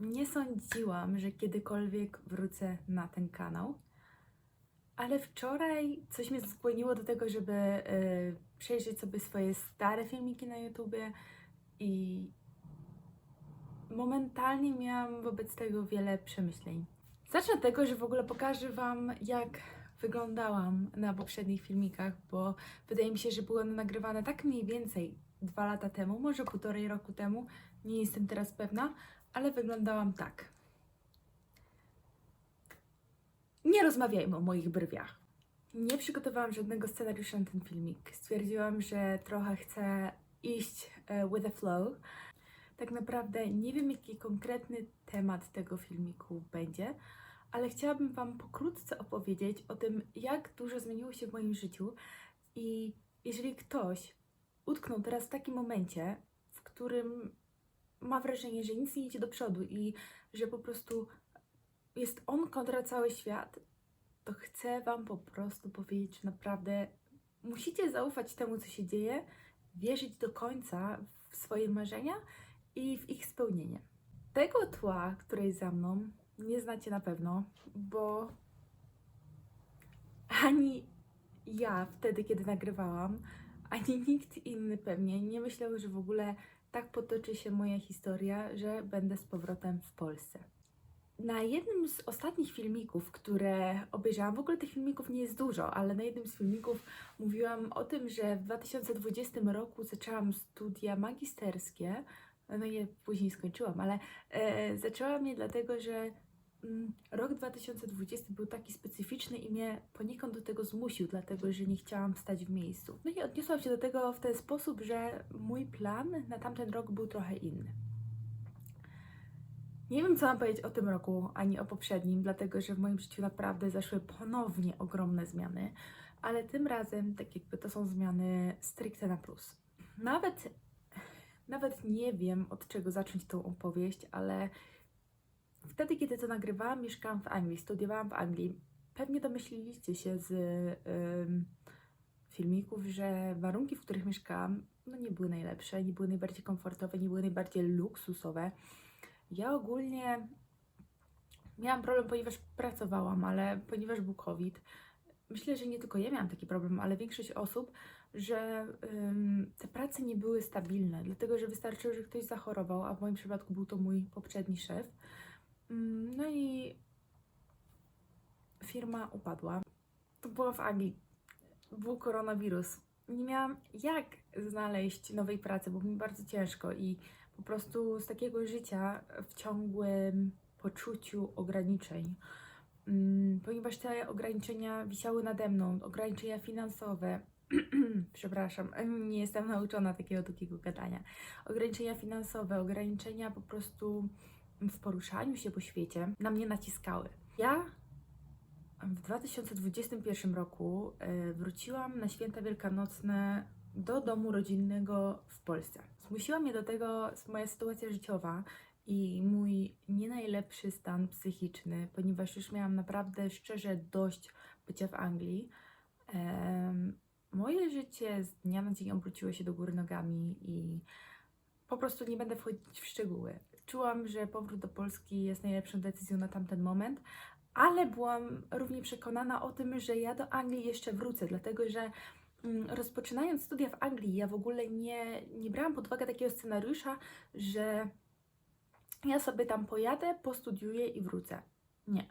Nie sądziłam, że kiedykolwiek wrócę na ten kanał, ale wczoraj coś mnie skłoniło do tego, żeby y, przejrzeć sobie swoje stare filmiki na YouTubie i momentalnie miałam wobec tego wiele przemyśleń. Zacznę od tego, że w ogóle pokażę Wam, jak wyglądałam na poprzednich filmikach, bo wydaje mi się, że były one nagrywane tak mniej więcej dwa lata temu, może półtorej roku temu, nie jestem teraz pewna, ale wyglądałam tak. Nie rozmawiajmy o moich brwiach. Nie przygotowałam żadnego scenariusza na ten filmik. Stwierdziłam, że trochę chcę iść e, with the flow. Tak naprawdę nie wiem, jaki konkretny temat tego filmiku będzie, ale chciałabym Wam pokrótce opowiedzieć o tym, jak dużo zmieniło się w moim życiu. I jeżeli ktoś utknął teraz w takim momencie, w którym ma wrażenie, że nic nie idzie do przodu i że po prostu jest on kontra cały świat, to chcę Wam po prostu powiedzieć, że naprawdę musicie zaufać temu, co się dzieje, wierzyć do końca w swoje marzenia i w ich spełnienie. Tego tła, które jest za mną, nie znacie na pewno, bo ani ja wtedy, kiedy nagrywałam, ani nikt inny pewnie nie myślał, że w ogóle tak potoczy się moja historia, że będę z powrotem w Polsce. Na jednym z ostatnich filmików, które obejrzałam, w ogóle tych filmików nie jest dużo, ale na jednym z filmików mówiłam o tym, że w 2020 roku zaczęłam studia magisterskie. No je później skończyłam, ale e, zaczęłam je dlatego, że rok 2020 był taki specyficzny i mnie poniekąd do tego zmusił, dlatego że nie chciałam stać w miejscu. No i odniosłam się do tego w ten sposób, że mój plan na tamten rok był trochę inny. Nie wiem, co mam powiedzieć o tym roku, ani o poprzednim, dlatego że w moim życiu naprawdę zaszły ponownie ogromne zmiany, ale tym razem tak jakby to są zmiany stricte na plus. Nawet, nawet nie wiem, od czego zacząć tą opowieść, ale wtedy, kiedy to nagrywałam, mieszkałam w Anglii, studiowałam w Anglii. Pewnie domyśliliście się z filmików, że warunki, w których mieszkałam, no nie były najlepsze, nie były najbardziej komfortowe, nie były najbardziej luksusowe. Ja ogólnie miałam problem, ponieważ pracowałam, ale ponieważ był COVID, myślę, że nie tylko ja miałam taki problem, ale większość osób, że te prace nie były stabilne, dlatego że wystarczyło, że ktoś zachorował, a w moim przypadku był to mój poprzedni szef. Ym, no i firma upadła. To było w Anglii. Był koronawirus. Nie miałam jak znaleźć nowej pracy, było mi bardzo ciężko i po prostu z takiego życia w ciągłym poczuciu ograniczeń. Mm, Ponieważ te ograniczenia wisiały nade mną, ograniczenia finansowe, przepraszam, nie jestem nauczona takiego długiego gadania. Ograniczenia finansowe, ograniczenia po prostu w poruszaniu się po świecie na mnie naciskały. Ja w 2021 roku y, wróciłam na święta wielkanocne do domu rodzinnego w Polsce. Zmusiła mnie do tego moja sytuacja życiowa i mój nie najlepszy stan psychiczny, ponieważ już miałam naprawdę szczerze dość bycia w Anglii. Moje życie z dnia na dzień obróciło się do góry nogami i po prostu nie będę wchodzić w szczegóły. Czułam, że powrót do Polski jest najlepszą decyzją na tamten moment, ale byłam równie przekonana o tym, że ja do Anglii jeszcze wrócę, dlatego że mm, rozpoczynając studia w Anglii, ja w ogóle nie, nie brałam pod uwagę takiego scenariusza, że ja sobie tam pojadę, postudiuję i wrócę. Nie.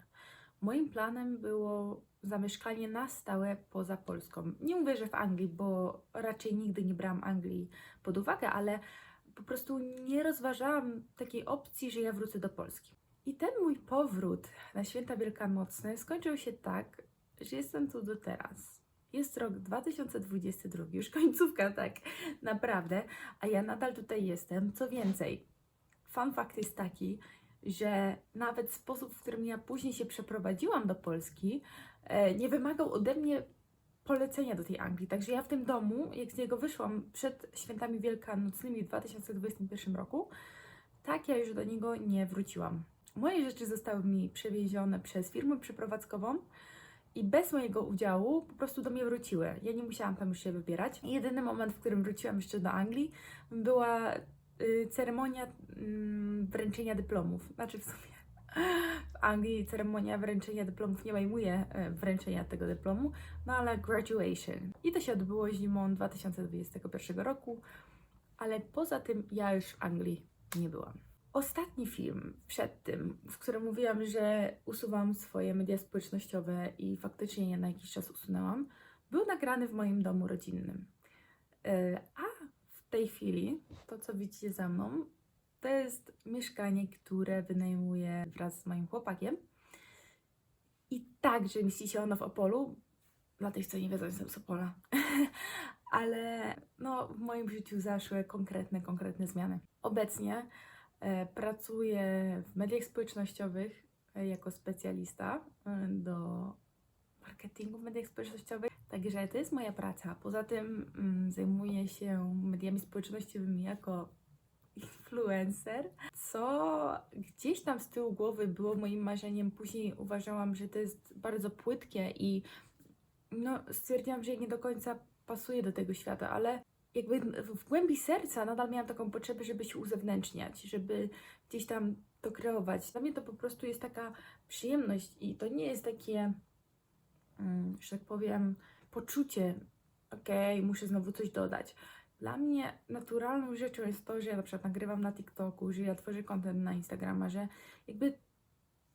Moim planem było zamieszkanie na stałe poza Polską. Nie mówię, że w Anglii, bo raczej nigdy nie brałam Anglii pod uwagę, ale po prostu nie rozważałam takiej opcji, że ja wrócę do Polski. I ten mój powrót na święta wielkanocne skończył się tak, że jestem tu do teraz. Jest rok 2022, już końcówka, tak naprawdę, a ja nadal tutaj jestem. Co więcej, fun fact jest taki, że nawet sposób, w którym ja później się przeprowadziłam do Polski, e, nie wymagał ode mnie polecenia do tej Anglii. Także ja w tym domu, jak z niego wyszłam przed świętami wielkanocnymi w 2021 roku, tak ja już do niego nie wróciłam. Moje rzeczy zostały mi przewiezione przez firmę przeprowadzkową i bez mojego udziału po prostu do mnie wróciły. Ja nie musiałam tam już się wybierać. Jedyny moment, w którym wróciłam jeszcze do Anglii, była y, ceremonia mm, wręczenia dyplomów. Znaczy w sumie w Anglii ceremonia wręczenia dyplomów nie obejmuje e, wręczenia tego dyplomu, no ale graduation. I to się odbyło zimą 2021 roku, ale poza tym ja już w Anglii nie byłam. Ostatni film przed tym, w którym mówiłam, że usuwam swoje media społecznościowe i faktycznie je na jakiś czas usunęłam, był nagrany w moim domu rodzinnym. E, A w tej chwili, to co widzicie za mną, to jest mieszkanie, które wynajmuję wraz z moim chłopakiem. I także mieści się ono w Opolu. Dla tych, co nie wiedzą, jestem z Opola. Ale no, w moim życiu zaszły konkretne, konkretne zmiany. Obecnie e, pracuję w mediach społecznościowych e, jako specjalista e, do marketingu w mediach społecznościowych. Także to jest moja praca. Poza tym mm, zajmuję się mediami społecznościowymi jako influencer, co gdzieś tam z tyłu głowy było moim marzeniem. Później uważałam, że to jest bardzo płytkie i no, stwierdziłam, że nie do końca pasuje do tego świata, ale jakby w głębi serca nadal miałam taką potrzebę, żeby się uzewnętrzniać, żeby gdzieś tam to kreować. Dla mnie to po prostu jest taka przyjemność i to nie jest takie, mm, że tak powiem, poczucie, okej, muszę znowu coś dodać. Dla mnie naturalną rzeczą jest to, że ja na przykład nagrywam na TikToku, że ja tworzę content na Instagrama, że jakby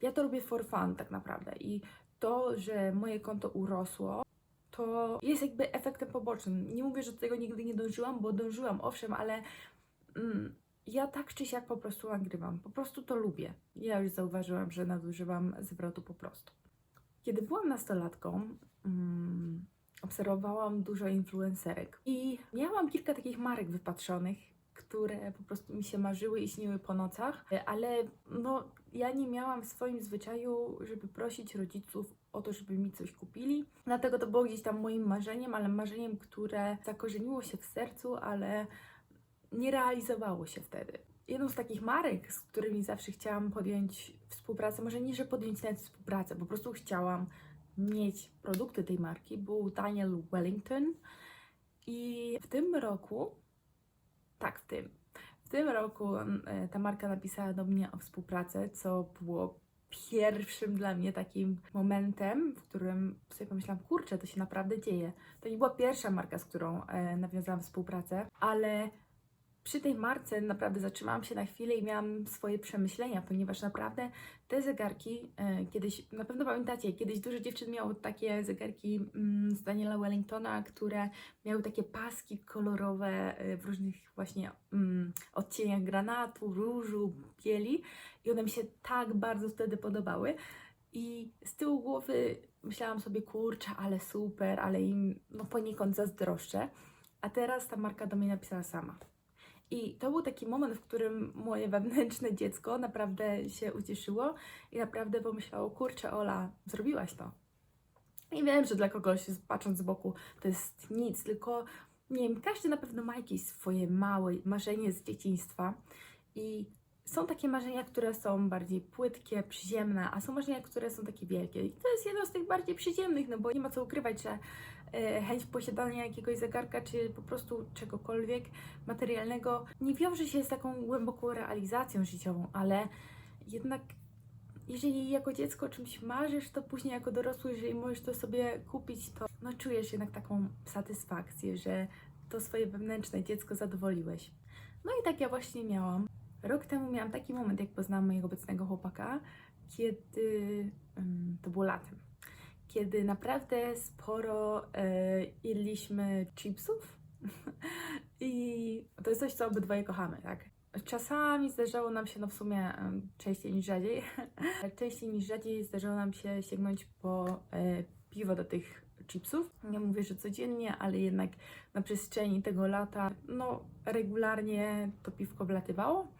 ja to robię for fun tak naprawdę i to, że moje konto urosło, to jest jakby efektem pobocznym. Nie mówię, że do tego nigdy nie dążyłam, bo dążyłam, owszem, ale mm, ja tak czy siak po prostu nagrywam. Po prostu to lubię. Ja już zauważyłam, że nadużywam zwrotu po prostu. Kiedy byłam nastolatką, mm, obserwowałam dużo influencerek i miałam kilka takich marek wypatrzonych, które po prostu mi się marzyły i śniły po nocach, ale no ja nie miałam w swoim zwyczaju, żeby prosić rodziców o to, żeby mi coś kupili. Dlatego to było gdzieś tam moim marzeniem, ale marzeniem, które zakorzeniło się w sercu, ale nie realizowało się wtedy. Jedną z takich marek, z którymi zawsze chciałam podjąć współpracę, może nie, że podjąć nawet współpracę, po prostu chciałam mieć produkty tej marki, był Daniel Wellington. I w tym roku, tak, w tym, w tym roku e, ta marka napisała do mnie o współpracę, co było pierwszym dla mnie takim momentem, w którym sobie pomyślałam, kurczę, to się naprawdę dzieje. To nie była pierwsza marka, z którą e, nawiązałam współpracę, ale przy tej marce naprawdę zatrzymałam się na chwilę i miałam swoje przemyślenia, ponieważ naprawdę te zegarki, e, kiedyś, na pewno pamiętacie, kiedyś dużo dziewczyn miało takie zegarki mm, z Daniela Wellingtona, które miały takie paski kolorowe e, w różnych właśnie mm, odcieniach granatu, różu, bieli i one mi się tak bardzo wtedy podobały. I z tyłu głowy myślałam sobie, kurczę, ale super, ale im no poniekąd zazdroszczę. A teraz ta marka do mnie napisała sama. I to był taki moment, w którym moje wewnętrzne dziecko naprawdę się ucieszyło i naprawdę pomyślało, kurczę Ola, zrobiłaś to. I wiem, że dla kogoś, patrząc z boku, to jest nic, tylko nie wiem, każdy na pewno ma jakieś swoje małe marzenie z dzieciństwa i są takie marzenia, które są bardziej płytkie, przyziemne, a są marzenia, które są takie wielkie. I to jest jedno z tych bardziej przyziemnych, no bo nie ma co ukrywać, że chęć posiadania jakiegoś zegarka, czy po prostu czegokolwiek materialnego nie wiąże się z taką głęboką realizacją życiową, ale jednak jeżeli jako dziecko czymś marzysz, to później jako dorosły, jeżeli możesz to sobie kupić, to no, czujesz jednak taką satysfakcję, że to swoje wewnętrzne dziecko zadowoliłeś. No i tak ja właśnie miałam. Rok temu miałam taki moment, jak poznałam mojego obecnego chłopaka, kiedy um, to było latem, kiedy naprawdę sporo e, jedliśmy chipsów i to jest coś, co obydwoje kochamy, tak? Czasami zdarzało nam się, no w sumie częściej niż rzadziej, częściej niż rzadziej zdarzało nam się sięgnąć po e, piwo do tych chipsów. Nie mówię, że codziennie, ale jednak na przestrzeni tego lata, no regularnie to piwko wlatywało.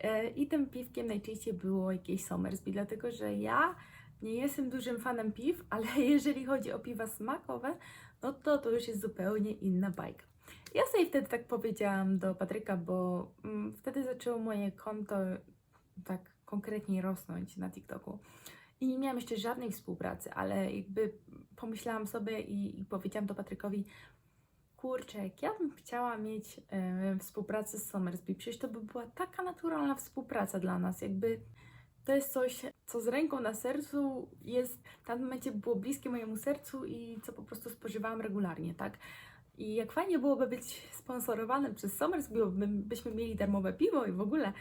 E, I tym piwkiem najczęściej było jakieś Somersby, dlatego że ja nie jestem dużym fanem piw, ale jeżeli chodzi o piwa smakowe, no to to już jest zupełnie inna bajka. Ja sobie wtedy tak powiedziałam do Patryka, bo mm, wtedy zaczęło moje konto tak konkretnie rosnąć na TikToku. I nie miałam jeszcze żadnej współpracy, ale jakby pomyślałam sobie i, i powiedziałam to Patrykowi, kurczę, jak ja bym chciała mieć współpracę z Somersby, przecież to by była taka naturalna współpraca dla nas, jakby to jest coś, co z ręką na sercu jest, w tamtym momencie było bliskie mojemu sercu i co po prostu spożywałam regularnie, tak? I jak fajnie byłoby być sponsorowanym przez my- byśmy mieli darmowe piwo i w ogóle.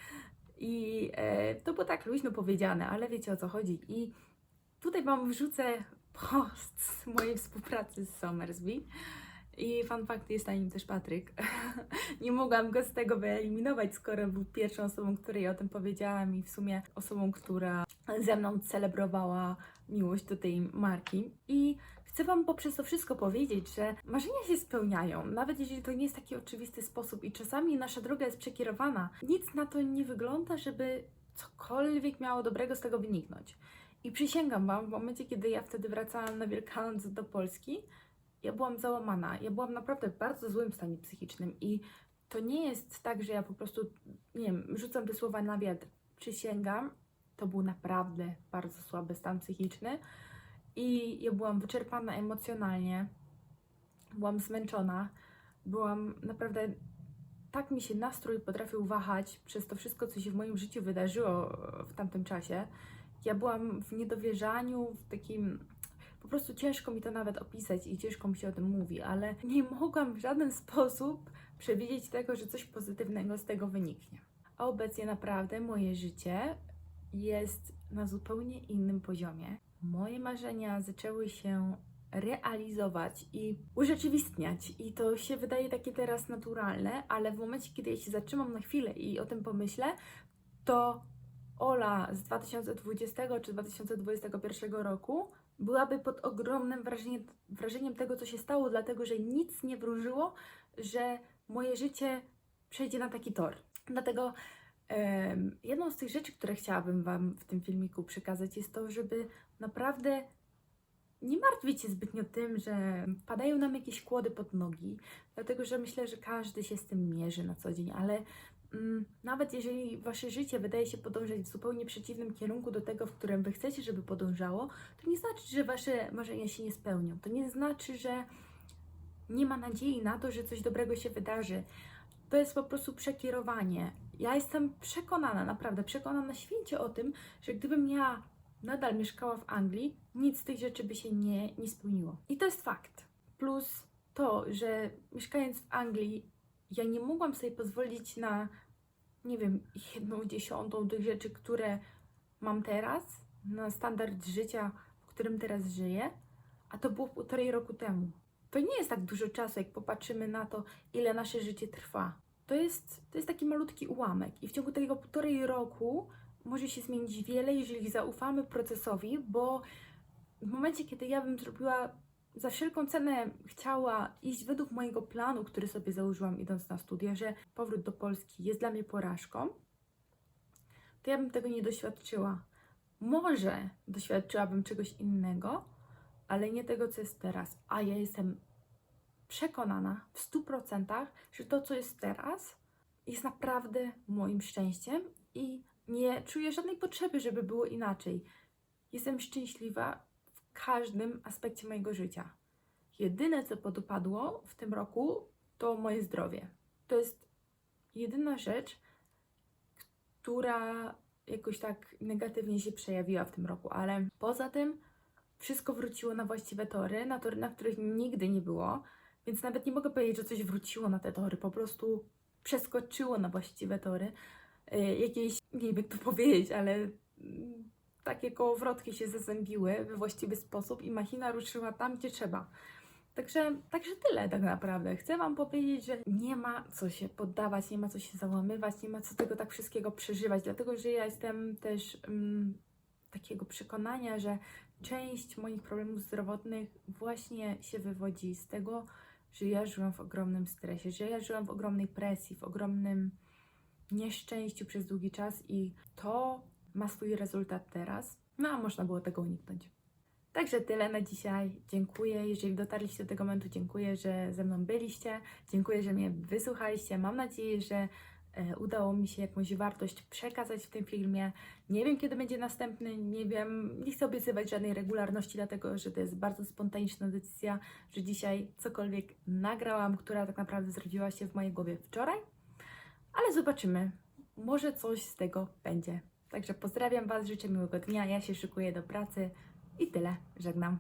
I e, to było tak luźno powiedziane, ale wiecie o co chodzi. I tutaj Wam wrzucę post z mojej współpracy z Somersby. I fun fact jest na nim też Patryk. Nie mogłam go z tego wyeliminować, skoro był pierwszą osobą, której o tym powiedziałam i w sumie osobą, która ze mną celebrowała miłość do tej marki. I chcę Wam poprzez to wszystko powiedzieć, że marzenia się spełniają, nawet jeżeli to nie jest taki oczywisty sposób i czasami nasza droga jest przekierowana. Nic na to nie wygląda, żeby cokolwiek miało dobrego z tego wyniknąć. I przysięgam Wam, w momencie, kiedy ja wtedy wracałam na Wielkanoc do Polski, ja byłam załamana. Ja byłam naprawdę w bardzo złym stanie psychicznym i to nie jest tak, że ja po prostu, nie wiem, rzucam te słowa na wiatr. Przysięgam, to był naprawdę bardzo słaby stan psychiczny i ja byłam wyczerpana emocjonalnie, byłam zmęczona, byłam naprawdę, tak mi się nastrój potrafił wahać przez to wszystko, co się w moim życiu wydarzyło w tamtym czasie. Ja byłam w niedowierzaniu, w takim po prostu ciężko mi to nawet opisać i ciężko mi się o tym mówi, ale nie mogłam w żaden sposób przewidzieć tego, że coś pozytywnego z tego wyniknie. A obecnie naprawdę moje życie jest na zupełnie innym poziomie. Moje marzenia zaczęły się realizować i urzeczywistniać. I to się wydaje takie teraz naturalne, ale w momencie, kiedy ja się zatrzymam na chwilę i o tym pomyślę, to Ola z 2020 czy 2021 roku byłaby pod ogromnym wrażeniem, wrażeniem tego, co się stało, dlatego że nic nie wróżyło, że moje życie przejdzie na taki tor. Dlatego em, jedną z tych rzeczy, które chciałabym Wam w tym filmiku przekazać, jest to, żeby naprawdę nie martwić się zbytnio tym, że padają nam jakieś kłody pod nogi, dlatego że myślę, że każdy się z tym mierzy na co dzień, ale nawet jeżeli Wasze życie wydaje się podążać w zupełnie przeciwnym kierunku do tego, w którym Wy chcecie, żeby podążało, to nie znaczy, że Wasze marzenia się nie spełnią. To nie znaczy, że nie ma nadziei na to, że coś dobrego się wydarzy. To jest po prostu przekierowanie. Ja jestem przekonana, naprawdę przekonana święcie o tym, że gdybym ja nadal mieszkała w Anglii, nic z tych rzeczy by się nie, nie spełniło. I to jest fakt. Plus to, że mieszkając w Anglii, ja nie mogłam sobie pozwolić na, nie wiem, jedną dziesiątą tych rzeczy, które mam teraz, na standard życia, w którym teraz żyję, a to było półtorej roku temu. To nie jest tak dużo czasu, jak popatrzymy na to, ile nasze życie trwa. To jest, to jest taki malutki ułamek i w ciągu tego półtorej roku może się zmienić wiele, jeżeli zaufamy procesowi, bo w momencie, kiedy ja bym zrobiła za wszelką cenę chciała iść według mojego planu, który sobie założyłam idąc na studia, że powrót do Polski jest dla mnie porażką, to ja bym tego nie doświadczyła. Może doświadczyłabym czegoś innego, ale nie tego, co jest teraz. A ja jestem przekonana w 100%, że to, co jest teraz, jest naprawdę moim szczęściem i nie czuję żadnej potrzeby, żeby było inaczej. Jestem szczęśliwa każdym aspekcie mojego życia. Jedyne, co podupadło w tym roku, to moje zdrowie. To jest jedyna rzecz, która jakoś tak negatywnie się przejawiła w tym roku, ale poza tym wszystko wróciło na właściwe tory, na tory, na których nigdy nie było, więc nawet nie mogę powiedzieć, że coś wróciło na te tory, po prostu przeskoczyło na właściwe tory. Y, Jakieś, nie wiem jak to powiedzieć, ale takie kołowrotki się zazębiły we właściwy sposób i machina ruszyła tam, gdzie trzeba. Także, także tyle tak naprawdę. Chcę Wam powiedzieć, że nie ma co się poddawać, nie ma co się załamywać, nie ma co tego tak wszystkiego przeżywać, dlatego że ja jestem też mm, takiego przekonania, że część moich problemów zdrowotnych właśnie się wywodzi z tego, że ja żyłam w ogromnym stresie, że ja żyłam w ogromnej presji, w ogromnym nieszczęściu przez długi czas i to ma swój rezultat teraz. No a można było tego uniknąć. Także tyle na dzisiaj. Dziękuję. Jeżeli dotarliście do tego momentu, dziękuję, że ze mną byliście. Dziękuję, że mnie wysłuchaliście. Mam nadzieję, że e, udało mi się jakąś wartość przekazać w tym filmie. Nie wiem, kiedy będzie następny, nie wiem, nie chcę obiecywać żadnej regularności, dlatego że to jest bardzo spontaniczna decyzja, że dzisiaj cokolwiek nagrałam, która tak naprawdę zrodziła się w mojej głowie wczoraj, ale zobaczymy. Może coś z tego będzie. Także pozdrawiam Was, życzę miłego dnia. Ja się szykuję do pracy i tyle. Żegnam.